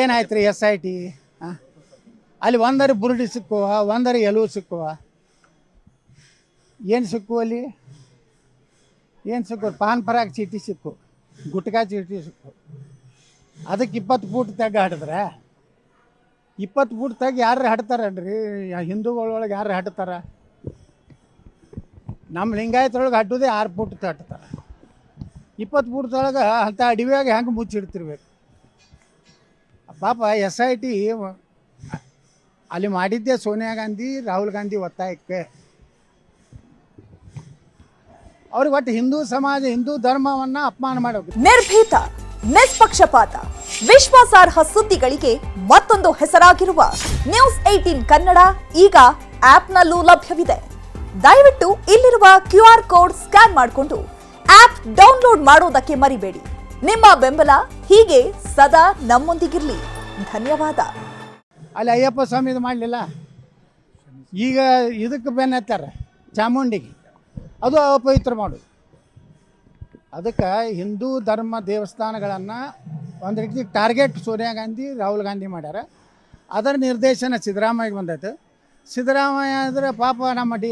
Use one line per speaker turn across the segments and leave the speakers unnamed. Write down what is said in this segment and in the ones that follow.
ಏನಾಯ್ತು ರೀ S I T ಅಲ್ಲಿ ಒಂದರಿ ಬುರುಡಿ ಸಿಕ್ಕುವ, ಒಂದರಿ ಎಲುವು ಸಿಕ್ಕುವ. ಏನು ಸಿಕ್ಕು ಅಲ್ಲಿ? ಏನು ಸಿಕ್ಕು? ಪಾನ್ ಪರಾಗ ಚೀಟಿ ಸಿಕ್ಕು. ಗುಟ್ಕಾ ಚೀಟಿ ಸಿಕ್ಕು. ಅದಕ್ಕೆ ಇಪ್ಪತ್ತು ಫೂಟ್ ತೆಗ್ಗ ಹಡಿದ್ರೆ? ಇಪ್ಪತ್ತು ಫೂಟ್ ತೆಗ್ ಯಾರು ಹಾಡ್ತಾರನ್ರಿ? ಹಿಂದೂಗಳೊಳಗೆ ಯಾರು ಹಡ್ತಾರ? ನಮ್ಮ ಲಿಂಗಾಯತೊಳಗೆ ಹಡ್ಡುದೇ ಆರು ಫೂಟ್ ತಟ್ತಾರೆ ಇಪ್ಪತ್ತು ಫೂಟ್ದೊಳಗೆ ಅಂಥ ಅಡಿವೆಯಾಗ ಹೆಂಗೆ ಮುಚ್ಚಿಡ್ತಿರ್ಬೇಕು? ಪಾಪ ಎಸ್ ಐ ಟಿ ಅಲ್ಲಿ ಮಾಡಿದ್ದೆ ಸೋನಿಯಾ ಗಾಂಧಿ, ರಾಹುಲ್ ಗಾಂಧಿ ಒತ್ತಾಯಕ್ಕೆ. ಅವ್ರಿಗೆ ಒಟ್ಟು ಹಿಂದೂ ಸಮಾಜ, ಹಿಂದೂ ಧರ್ಮವನ್ನ ಅಪಮಾನ ಮಾಡಬೇಕು
ನಿರ್ಭೀತ, ನಿಷ್ಪಕ್ಷಪಾತ, ವಿಶ್ವಾಸಾರ್ಹ ಸುದ್ದಿಗಳಿಗೆ ಮತ್ತೊಂದು ಹೆಸರಾಗಿರುವ ನ್ಯೂಸ್ ಏಟೀನ್ ಕನ್ನಡ ಈಗ ಆಪ್ನಲ್ಲೂ ಲಭ್ಯವಿದೆ. ದಯವಿಟ್ಟು ಇಲ್ಲಿರುವ ಕ್ಯೂ ಕೋಡ್ ಸ್ಕ್ಯಾನ್ ಮಾಡಿಕೊಂಡು ಆಪ್ ಡೌನ್ಲೋಡ್ ಮಾಡೋದಕ್ಕೆ ಮರಿಬೇಡಿ. ನಿಮ್ಮ ಬೆಂಬಲ ಹೀಗೆ ಸದಾ ನಮ್ಮೊಂದಿಗಿರ್ಲಿ. ಧನ್ಯವಾದ.
ಅಲ್ಲಿ ಅಯ್ಯಪ್ಪ ಸ್ವಾಮಿದು ಮಾಡಲಿಲ್ಲ? ಈಗ ಇದಕ್ಕೆ ಬೆನ್ನ ಹತ್ತಾರೆ ಚಾಮುಂಡಿಗೆ. ಅದು ಅಪವಿತ್ರ ಮಾಡು. ಅದಕ್ಕೆ ಹಿಂದೂ ಧರ್ಮ ದೇವಸ್ಥಾನಗಳನ್ನು ಒಂದು ರೀತಿ ಟಾರ್ಗೆಟ್ ಸೋನಿಯಾ ಗಾಂಧಿ, ರಾಹುಲ್ ಗಾಂಧಿ ಮಾಡ್ಯಾರ. ಅದರ ನಿರ್ದೇಶನ ಸಿದ್ದರಾಮಯ್ಯಗೆ ಬಂದೈತೆ. ಸಿದ್ದರಾಮಯ್ಯ ಅಂದರೆ ಪಾಪ ನಮ್ಮ ಡಿ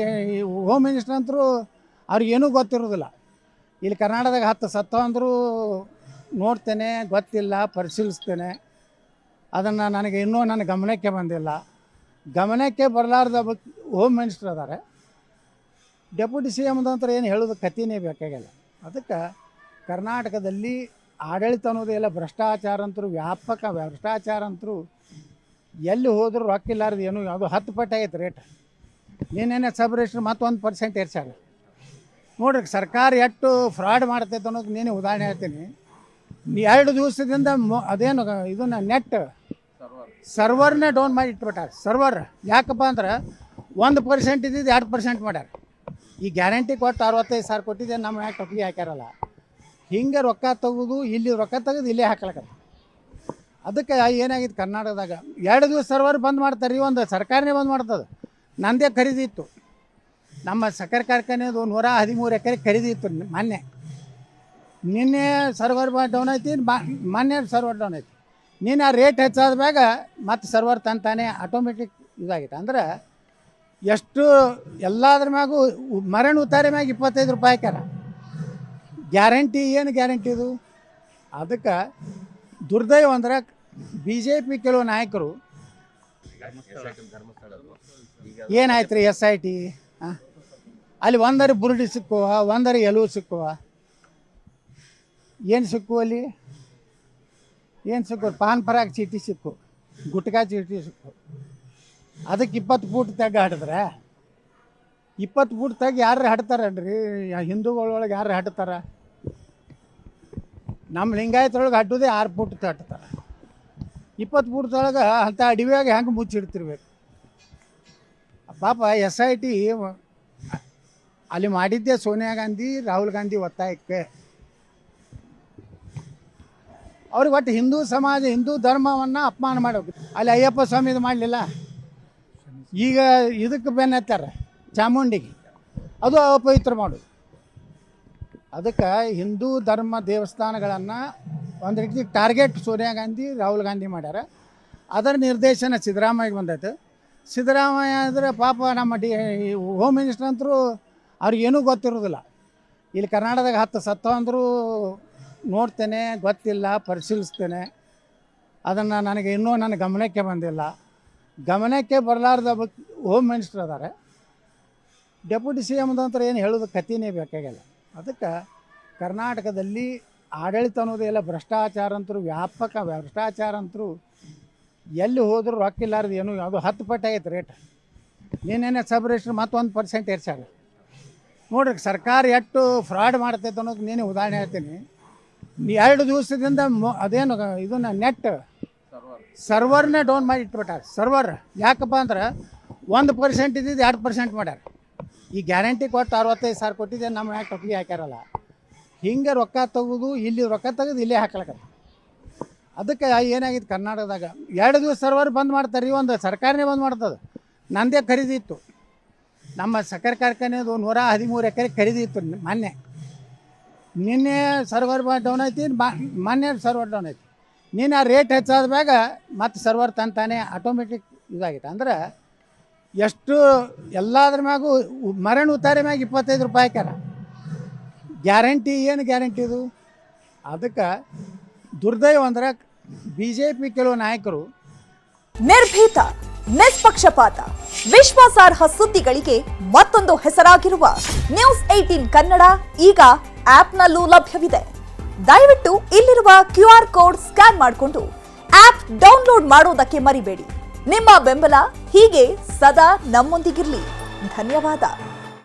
ಹೋಮ್ ಮಿನಿಸ್ಟರ್ ಅಂತರೂ ಅವ್ರಿಗೇನೂ ಗೊತ್ತಿರೋದಿಲ್ಲ. ಇಲ್ಲಿ ಕರ್ನಾಟಕದಾಗ ಹತ್ತು ಸತ್ತ ಅಂದರೂ ನೋಡ್ತೇನೆ, ಗೊತ್ತಿಲ್ಲ, ಪರಿಶೀಲಿಸ್ತೇನೆ. ಅದನ್ನು ನನಗೆ ಇನ್ನೂ ನನ್ನ ಗಮನಕ್ಕೆ ಬಂದಿಲ್ಲ. ಗಮನಕ್ಕೆ ಬರಲಾರ್ದ ಹೋಮ್ ಮಿನಿಸ್ಟರ್ ಅದಾರೆ. ಡೆಪ್ಯೂಟಿ ಸಿ ಎಮ್ದಂತರ ಏನು ಹೇಳೋದು ಕಥೆನೇ ಬೇಕಾಗಿಲ್ಲ. ಅದಕ್ಕೆ ಕರ್ನಾಟಕದಲ್ಲಿ ಆಡಳಿತ ಅನ್ನೋದು ಎಲ್ಲ ಭ್ರಷ್ಟಾಚಾರ ಅಂತರೂ ವ್ಯಾಪಕ ಭ್ರಷ್ಟಾಚಾರ ಅಂತರೂ ಎಲ್ಲಿ ಹೋದರೂ ರೊಕ್ಕ ಇಲ್ಲಾರ್ದು ಏನು, ಅದು ಹತ್ತು ಪಟ್ಟಾಗೈತೆ ರೇಟ್ ನೀನೇನೆ ಸಬ್ ರಿಜಿಸ್ಟ್ರ್ ಮತ್ತೊಂದು ಪರ್ಸೆಂಟ್ ಏರ್ಸ್ಯಾರ. ನೋಡ್ರಿ, ಸರ್ಕಾರ ಎಷ್ಟು ಫ್ರಾಡ್ ಮಾಡ್ತೈತೆ ಅನ್ನೋದು ನೀನು ಉದಾಹರಣೆ ಹೇಳ್ತೀನಿ. ಎರಡು ದಿವಸದಿಂದ ಅದೇನು ಇದನ್ನ ನೆಟ್ ಸರ್ವರ್ನೇ ಡೌನ್ ಮಾಡಿ ಇಟ್ಬಿಟ್ಟಾರೆ. ಸರ್ವರ್ ಯಾಕಪ್ಪ ಅಂದ್ರೆ ಒಂದು ಪರ್ಸೆಂಟ್ ಇದ್ದಿದ್ದು ಎರಡು ಪರ್ಸೆಂಟ್ ಮಾಡ್ಯಾರ. ಈ ಗ್ಯಾರಂಟಿ ಕೊಟ್ಟು ಅರವತ್ತೈದು ಸಾವಿರ ಕೊಟ್ಟಿದ್ದೆ, ನಮ್ಮ ಯಾಕೆ ಟೊಪ್ಪಿಗೆ ಹಾಕ್ಯಾರಲ್ಲ. ಹಿಂಗೆ ರೊಕ್ಕ ತೆಗೆದು, ಇಲ್ಲಿ ರೊಕ್ಕ ತೆಗೆದು, ಇಲ್ಲೇ ಹಾಕ್ಲಕ್ಕ ಅದಕ್ಕೆ ಏನಾಗಿತ್ತು ಕರ್ನಾಟಕದಾಗ? ಎರಡು ದಿವಸ ಸರ್ವರ್ ಬಂದ್ ಮಾಡ್ತಾರೆ ರೀ ಒಂದು ಸರ್ಕಾರನೇ ಬಂದ್ ಮಾಡ್ತದೆ. ನಂದೇ ಖರೀದಿ ಇತ್ತು. ನಮ್ಮ ಸಕ್ಕರೆ ಕಾರ್ಖಾನೆದು ನೂರ ಹದಿಮೂರು ಎಕರೆ ಖರೀದಿ ಇತ್ತು ಮೊನ್ನೆ. ನಿನ್ನೆ ಸರ್ವರ್ ಡೌನ್ ಐತಿ ಮೊನ್ನೆ ಸರ್ವರ್ ಡೌನ್ ಐತಿ. ನೀನು ಆ ರೇಟ್ ಹೆಚ್ಚಾದ ಮ್ಯಾಗ ಮತ್ತು ಸರ್ವರ್ ತಂತಾನೆ ಆಟೋಮೆಟಿಕ್ ಇದಾಗೈತೆ ಅಂದ್ರೆ ಎಷ್ಟು ಎಲ್ಲದ್ರ ಮ್ಯಾಗೂ ಮರಣ ಉತ್ತಾರೆ ಮ್ಯಾಗ ಇಪ್ಪತ್ತೈದು ರೂಪಾಯಿ ಹಾಕ್ಯಾರ. ಗ್ಯಾರಂಟಿ, ಏನು ಗ್ಯಾರಂಟಿ ಇದು? ಅದಕ್ಕೆ ದುರ್ದೈವ ಅಂದ್ರೆ ಬಿ ಜೆ ಪಿ ಕೆಲವು ನಾಯಕರು ಏನಾಯ್ತು ರೀ ಎಸ್ ಐ ಟಿ ಅಲ್ಲಿ ಒಂದರಿ ಬುರುಡಿ ಸಿಕ್ಕುವ, ಒಂದರಿ ಎಲುವು ಸಿಕ್ಕುವ. ಏನು ಸಿಕ್ಕು ಅಲ್ಲಿ? ಏನು ಸಿಕ್ಕು ಪಾನ್ ಪರಾಗ್ ಚೀಟಿ ಸಿಕ್ಕು. ಗುಟ್ಕಾ ಚೀಟಿ ಸಿಕ್ಕು. ಅದಕ್ಕೆ ಇಪ್ಪತ್ತು ಫೂಟ್ ತೆಗ್ಗ ಹಡಿದ್ರೆ? ಇಪ್ಪತ್ತು ಫೂಟ್ ತೆಗ್ ಯಾರು ಯಾ ಹಿಂದೂಗಳೊಳಗೆ ಯಾರು ಹಡ್ತಾರ? ನಮ್ಮ ಲಿಂಗಾಯತೊಳಗೆ ಹಡ್ಡುದೇ ಆರು ಫೂಟ್ ತಟ್ತಾರೆ ಇಪ್ಪತ್ತು ಫೂಟ್ದೊಳಗೆ ಅಂಥ ಅಡವಿಯಾಗ ಹೆಂಗೆ ಮುಚ್ಚಿಡ್ತಿರ್ಬೇಕು? ಪಾಪ ಎಸ್ ಐ ಟಿ ಅಲ್ಲಿ ಮಾಡಿದ್ದೆ ಸೋನಿಯಾ ಗಾಂಧಿ, ರಾಹುಲ್ ಗಾಂಧಿ ಒತ್ತಾಯಕ್ಕೆ. ಅವ್ರಿಗೆ ಒಟ್ಟು ಹಿಂದೂ ಸಮಾಜ, ಹಿಂದೂ ಧರ್ಮವನ್ನು ಅಪಮಾನ ಮಾಡ್ಬೇಕು. ಅಲ್ಲಿ ಅಯ್ಯಪ್ಪ ಸ್ವಾಮಿದು ಮಾಡಲಿಲ್ಲ. ಈಗ ಇದಕ್ಕೆ ಬೆನ್ನ ಹತ್ತಾರೆ ಚಾಮುಂಡಿಗೆ. ಅದು ಅಪವಿತ್ರ ಮಾಡೋದು. ಅದಕ್ಕೆ ಹಿಂದೂ ಧರ್ಮ ದೇವಸ್ಥಾನಗಳನ್ನು ಒಂದು ರೀತಿ ಟಾರ್ಗೆಟ್ ಸೋನಿಯಾ ಗಾಂಧಿ, ರಾಹುಲ್ ಗಾಂಧಿ ಮಾಡ್ಯಾರ. ಅದರ ನಿರ್ದೇಶನ ಸಿದ್ದರಾಮಯ್ಯಗೆ ಬಂದೈತೆ. ಸಿದ್ದರಾಮಯ್ಯ ಅಂದರೆ ಪಾಪ ನಮ್ಮ ಡಿ ಹೋಮ್ ಮಿನಿಸ್ಟರ್ ಅಂತರೂ ಅವ್ರಿಗೇನೂ ಗೊತ್ತಿರೋದಿಲ್ಲ. ಇಲ್ಲಿ ಕರ್ನಾಟಕದಾಗ ಹತ್ತು ಸತ್ತ ಅಂದರೂ ನೋಡ್ತೇನೆ, ಗೊತ್ತಿಲ್ಲ, ಪರಿಶೀಲಿಸ್ತೇನೆ. ಅದನ್ನು ನನಗೆ ಇನ್ನೂ ನನ್ನ ಗಮನಕ್ಕೆ ಬಂದಿಲ್ಲ. ಗಮನಕ್ಕೆ ಬರಲಾರ್ದ ಹೋಮ್ ಮಿನಿಸ್ಟರ್ ಅದಾರೆ. ಡೆಪ್ಯೂಟಿ ಸಿ ಅಂತ ಏನು ಹೇಳೋದು ಕಥೆನೇ ಬೇಕಾಗಿಲ್ಲ. ಅದಕ್ಕೆ ಕರ್ನಾಟಕದಲ್ಲಿ ಆಡಳಿತ ಅನ್ನೋದು ಎಲ್ಲ ಭ್ರಷ್ಟಾಚಾರ ಅಂತರೂ ವ್ಯಾಪಕ ಭ್ರಷ್ಟಾಚಾರ ಅಂತರೂ ಎಲ್ಲಿ ಹೋದರೂ ರೊಕ್ಕ ಇಲ್ಲಾರ್ದು ಏನು, ಅದು ಹತ್ತು ಪಟ್ಟೆ ಐತೆ ರೇಟ್. ನೀನೇನೇ ಸಬ್ ರಿಜಿಸ್ಟ್ರ್ ಮತ್ತೊಂದು ಪರ್ಸೆಂಟ್ ಏರ್ಸ್ಯಾರ. ನೋಡ್ರಿ, ಸರ್ಕಾರ ಎಷ್ಟು ಫ್ರಾಡ್ ಮಾಡ್ತೈತೆ ಅನ್ನೋದು ನೀನು ಉದಾಹರಣೆ ಹೇಳ್ತೀನಿ. ಎರಡು ದಿವಸದಿಂದ ಮೊ- ಅದೇನು ಇದನ್ನ ನೆಟ್ ಸರ್ವರ್ನೇ ಡೌನ್ ಮಾಡಿ ಇಟ್ಬಿಟ್ಟಾರೆ. ಸರ್ವರ್ ಯಾಕಪ್ಪ ಅಂದ್ರೆ ಒಂದು ಪರ್ಸೆಂಟ್ ಇದ್ದಿದ್ದು ಎರಡು ಪರ್ಸೆಂಟ್ ಮಾಡ್ಯಾರ. ಈ ಗ್ಯಾರಂಟಿ ಕೊಟ್ಟು ಅರವತ್ತೈದು ಸಾವಿರ ಕೊಟ್ಟಿದ್ದೆ ನಮ್ಮ ಯಾಕೆ ಟೊಪ್ಪಿಗೆ ಹಾಕ್ಯಾರಲ್ಲ. ಹಿಂಗೆ ರೊಕ್ಕ ತೆಗೆದು, ಇಲ್ಲಿ ರೊಕ್ಕ ತೆಗೆದು ಇಲ್ಲೇ ಹಾಕ್ಲಕ್ಕ. ಅದಕ್ಕೆ ಏನಾಗಿತ್ತು ಕರ್ನಾಟಕದಾಗ? ಎರಡು ದಿವಸ ಸರ್ವರ್ ಬಂದ್ ಮಾಡ್ತಾರೆ ರೀ ಒಂದು ಸರ್ಕಾರನೇ ಬಂದ್ ಮಾಡ್ತದೆ. ನಂದೇ ಖರೀದಿ ಇತ್ತು. ನಮ್ಮ ಸಕ್ಕರೆ ಕಾರ್ಖಾನೆದು ನೂರ ಹದಿಮೂರು ಎಕರೆ ಖರೀದಿ ಇತ್ತು ಮೊನ್ನೆ. ನಿನ್ನೆ ಸರ್ವರ್ ಡೌನ್ ಐತಿ ಮೊನ್ನೆ ಸರ್ವರ್ ಡೌನ್ ಐತಿ. ನೀನು ಆ ರೇಟ್ ಹೆಚ್ಚಾದ ಮ್ಯಾಗ ಮತ್ತೆ ಸರ್ವರ್ ತಂತಾನೆ ಆಟೋಮೆಟಿಕ್ ಇದಾಗಿತ್ತು. ಅಂದ್ರೆ ಎಷ್ಟು, ಎಲ್ಲದ್ರ ಮ್ಯಾಗೂ ಮರಣ ಉತ್ತಾರೆ ಮ್ಯಾಗ ಇಪ್ಪತ್ತೈದು ರೂಪಾಯಿ ಹಾಕ್ಯಾರ. ಗ್ಯಾರಂಟಿ, ಏನು ಗ್ಯಾರಂಟಿ ಇದು? ಅದಕ್ಕೆ ದುರ್ದೈವ ಅಂದ್ರೆ ಬಿ ಕೆಲವು ನಾಯಕರು
ನಿರ್ಭೀತ, ನಿಷ್ಪಕ್ಷಪಾತ, ವಿಶ್ವಾಸಾರ್ಹ ಸುದ್ದಿಗಳಿಗೆ ಮತ್ತೊಂದು ಹೆಸರಾಗಿರುವ ನ್ಯೂಸ್ ಏಟೀನ್ ಕನ್ನಡ ಈಗ ಆಪ್ನಲ್ಲೂ ಲಭ್ಯವಿದೆ. ದಯವಿಟ್ಟು ಇಲ್ಲಿರುವ ಕ್ಯೂ ಆರ್ ಕೋಡ್ ಸ್ಕ್ಯಾನ್ ಮಾಡಿಕೊಂಡು ಆಪ್ ಡೌನ್ಲೋಡ್ ಮಾಡೋದಕ್ಕೆ ಮರಿಬೇಡಿ. ನಿಮ್ಮ ಬೆಂಬಲ ಹೀಗೆ ಸದಾ ನಮ್ಮೊಂದಿಗಿರಲಿ. ಧನ್ಯವಾದ.